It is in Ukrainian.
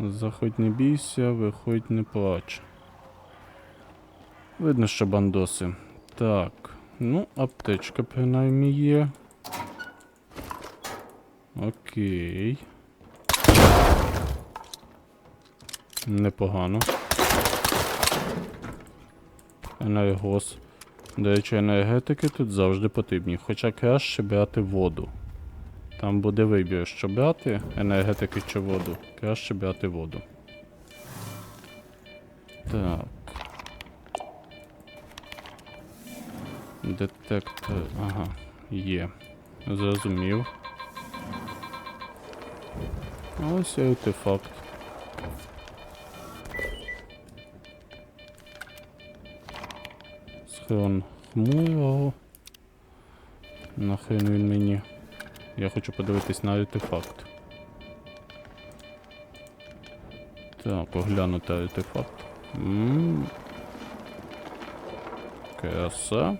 Заходь не бійся, виходь не плач. Видно, що бандоси. Так. Ну, аптечка принаймні є. Окей. Непогано. Енергос. До речі, енергетики тут завжди потрібні, хоча краще брати воду. Там буде вибір, що брати, енергетики чи воду. Краще брати воду. Так. Детектор. Ага, є. Зрозумів. Ось артефакт. Схрон хмурого. Нахрен він мені. Я хочу подивитись на артефакт. Так, оглянути артефакт. М. Краса.